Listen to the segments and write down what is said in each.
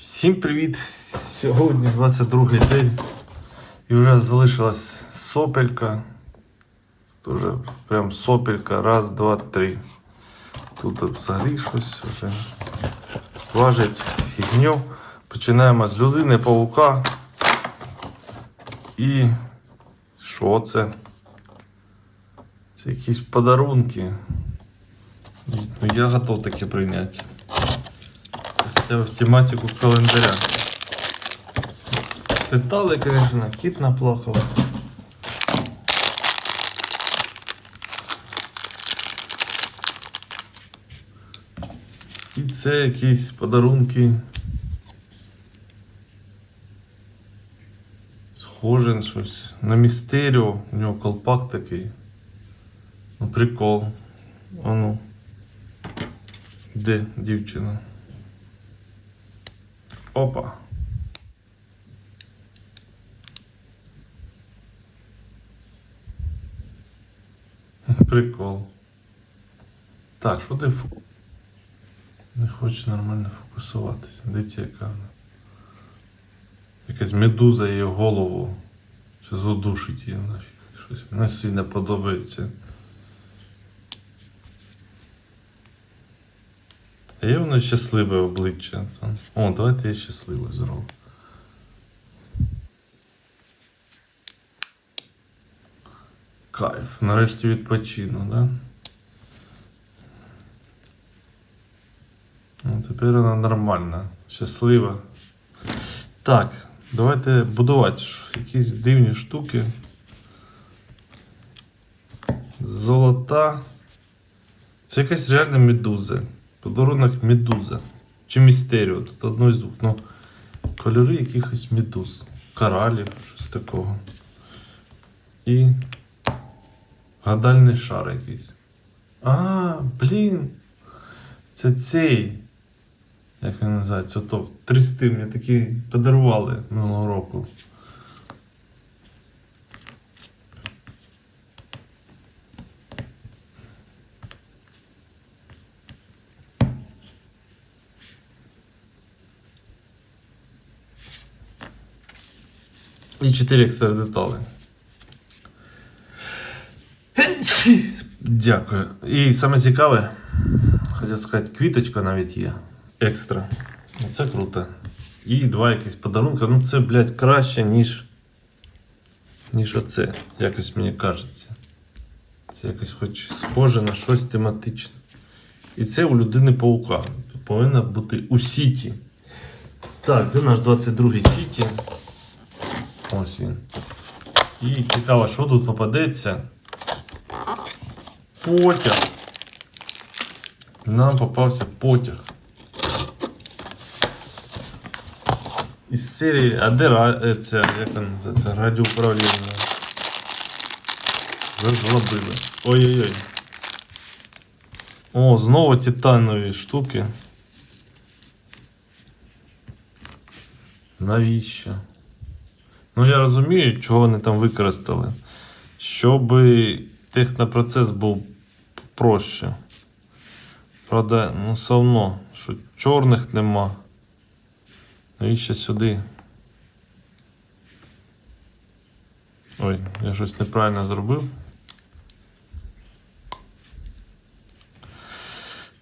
Всім привіт! Сьогодні 22 день і вже залишилась сопелька. Дуже прям сопелька. Раз, два, три. Тут взагалі щось вже важить фігню. Починаємо з людини павука. І що це? Це якісь подарунки. Ну, я готов таке прийняти. В тематику календаря. Детали, звісно, кіт наплакав. І це якісь подарунки. Схоже на щось. На містеріо. У нього колпак такий. Ну, прикол. А ну. Де дівчина? Опа. Прикол. Так, що ти фу... Не хоче нормально фокусуватися. Дивіться, яка вона. Якась медуза її голову. Що задушить її нафіг. Щось мені сильно подобається. Є воно щасливе обличчя. О, давайте я щасливе зроблю. Кайф. Нарешті відпочину, да? Ну, тепер вона нормальна, щаслива. Так, давайте будувати якісь дивні штуки. Золота. Це якась реальна медуза. Подарунок медуза. Чи містеріо, тут одно з двох. Ну, кольори якихось медуз. Коралів, щось такого. І гадальний шар якийсь. А, блін. Це цей. Як він називається? Ото трісти мені такі подарували минулого року. І 4 екстра деталі. Дякую. І саме цікаве, хотів сказати, квіточка навіть є. Екстра. Це круто. І два якісь подарунки. Ну це, блядь, краще, ніж. Ніж оце. Якось мені кажеться. Це якось хоч схоже на щось тематичне. І це у людини паука. Повинна бути у сіті. Так, де наш 22-й сіті? Ось він. І цікаво, що тут попадеться. Потяг. Нам попався потяг. Із серії, а де е, ця, як вона називається, радіоуправління. Розлобили. Ой-ой-ой. О, знову титанові штуки. Навіщо? Ну я розумію, чого вони там використали. Щоб технопроцес був проще. Правда, ну все одно, що чорних нема. Навіщо сюди? Ой, я щось неправильно зробив.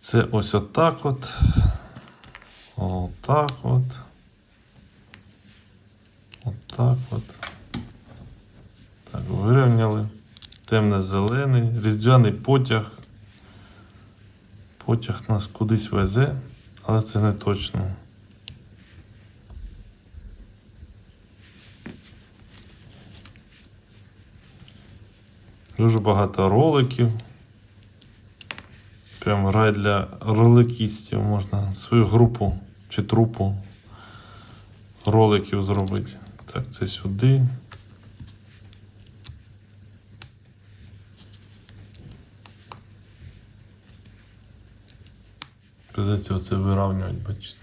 Це ось отак от. Отак от. Отак от. Так, вирівняли. Темно-зелений, різдвяний потяг. Потяг нас кудись везе, але це не точно. Дуже багато роликів. Прям рай для роликістів. Можна свою групу чи трупу роликів зробити. Так, це сюди. Придеться оце вирівнювати, бачите.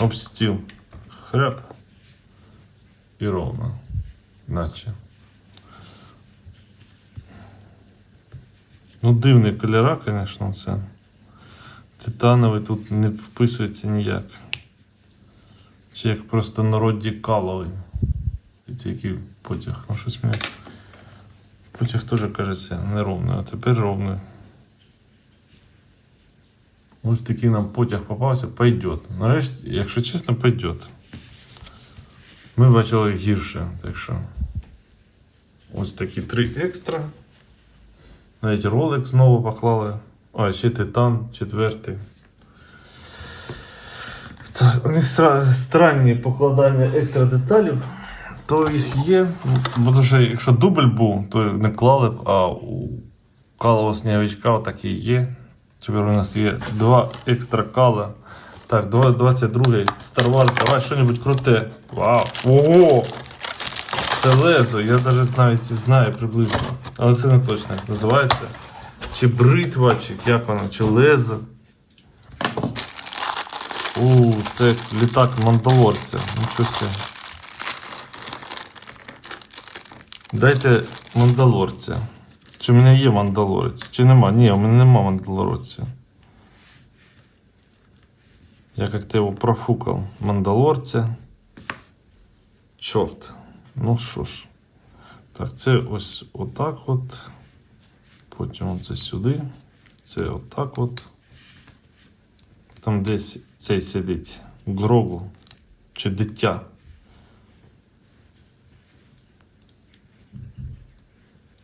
Об стіл. Хряп. І ровно. Наче. Ну, дивні кольора, звісно, це. Титановий тут не вписується ніяк. Чи як просто народі каловий. Це який потяг. Ну щось мені. Потяг теж кажеться неровний, а тепер ровний. Ось такий нам потяг попався, пойдет. Нарешті, якщо чесно, пойдет. Ми бачили гірше, так що. Ось такі три екстра. Навіть ролик знову поклали. А, ще титан, четвертий. Так, у них стра- странні покладання екстра деталів. То їх є. Бо що якщо дубль був, то не клали б, а у сніговичка так і є. Тепер у нас є два екстра кала. Так, 22 Star Wars, давай щось круте. Вау! Ого! Це лезо, я навіть навіть знаю приблизно. Але це не точно називається. Чи бритва, чи як воно, чи лезо. У, це літак мандалорця. Нічого себе. Дайте мандалорця. Чи в мене є мандалорець? Чи нема? Ні, у мене нема мандалорця. Я как-то його профукав. Мандалорця. Чорт. Ну що ж. Так, це ось отак от. Потім оце сюди. Це отак от. Там десь цей сидить. Грогу. Чи дитя.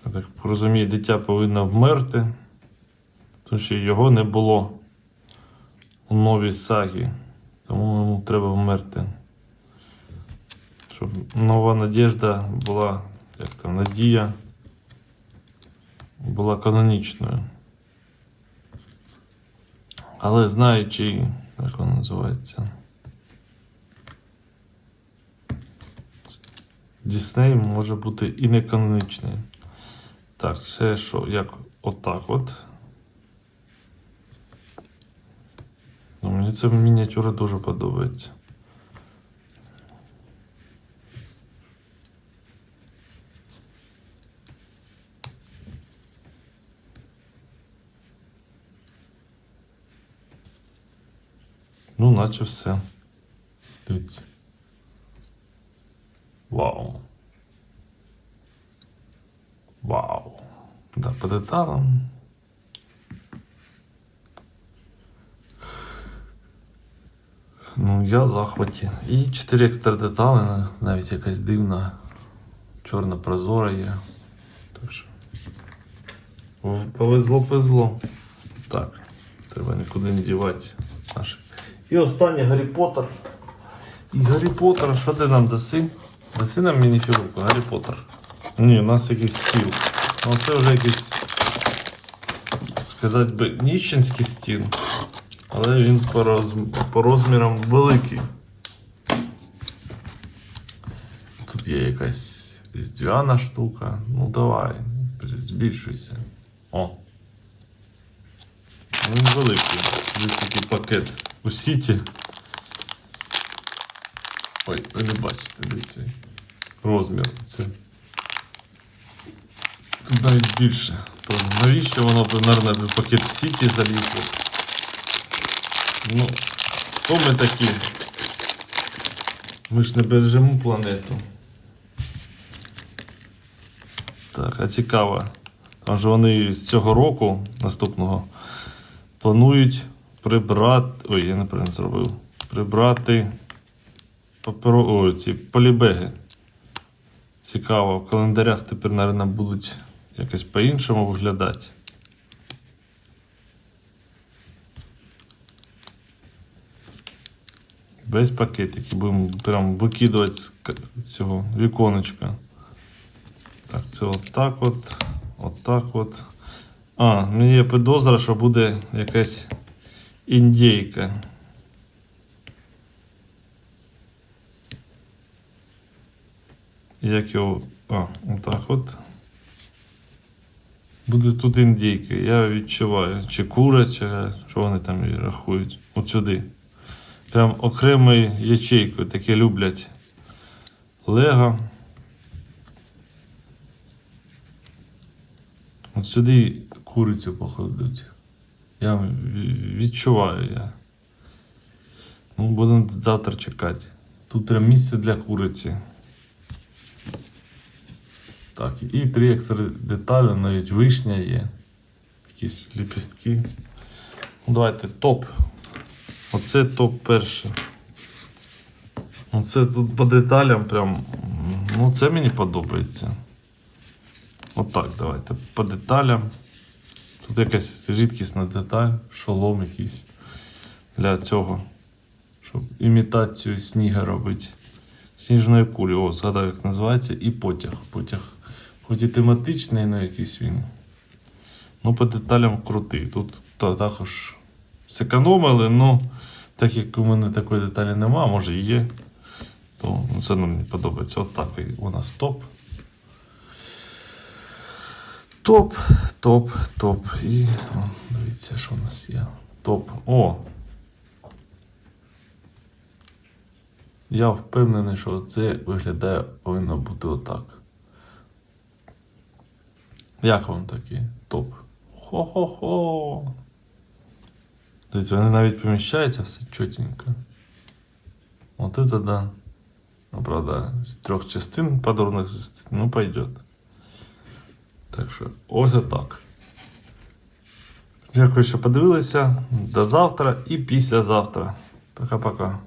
Я так розумію, дитя повинно вмерти, тому що його не було у новій сагі. Тому йому треба вмерти. Щоб нова надіжда була, як там, надія була канонічною. Але знаючи, як воно називається. Дісней може бути і не канонічний. Так, це що, як отак от. Ну, мені ця мініатюра дуже подобається. Ну, наче все. Дивіться. Вау. Да, по деталам. Ну, я в захваті. І 4 екстра детали, навіть якась дивна чорна прозора є. Так що. Повезло, повезло. Так, треба нікуди не дівати наші. І останній Гаррі Поттер. І Гаррі Поттер, що ти нам даси? Даси нам мініфігурку, Гаррі Поттер. Ні, у нас якийсь стіл. Ну це вже якийсь, сказати би, ніщенський стіл. Але він по, роз... по розмірам великий. Тут є якась різдвяна штука. Ну давай, збільшуйся. О. Він великий. Ось такий пакет у сіті. Ой, ви не бачите, дивіться. Розмір. Це. Навіть більше. Навіщо воно б, наверное, в пакет сіті залізло? Ну, хто ми такі? Ми ж не бережемо планету. Так, а цікаво. Там же вони з цього року наступного планують прибрати. Ой, я неправильно зробив. Прибрати паперо... Ой, ці полібеги. Цікаво, в календарях тепер, мабуть, будуть якось по-іншому виглядати. Без пакетиків будемо прям викидувати з цього віконечка. Так, це отак от. Отак от. А, мені є підозра, що буде якась індійка. Як його. А, отак от. Буде тут індійка. Я відчуваю. Чи кура, чи що вони там її рахують. От сюди. Прям окремою ячейкою таке люблять. Лего. От сюди курицю покладуть. Я відчуваю я. Ну, будемо завтра чекати. Тут прям місце для куриці. Так, і три екстра деталі, навіть вишня є. Якісь ліпістки. Ну, Давайте топ. Оце топ перший. Оце тут по деталям прям. Ну, це мені подобається. Отак, давайте. По деталям. Тут якась рідкісна деталь, шолом якийсь для цього. Щоб імітацію сніга робити. Сніжної кулі, о, згадав, як називається, і потяг. Потяг. Хоч і тематичний, але якийсь він. Ну, по деталям крутий. Тут та- також зекономили, ну, так як у мене такої деталі нема, може і є, то ну, це нам не подобається. От так у нас топ. Топ, топ, топ. І о, дивіться, що у нас є. Топ. О! Я впевнений, що це виглядає повинно бути отак. Як вам такий топ? Хо-хо-хо. Дивіться, вони навіть поміщаються все чотенько. От это да. Ну, правда, з трьох частин подарунок застить. Ну, пойдет. Так що, ось отак. Дякую, що подивилися. До завтра і післязавтра. Пока-пока.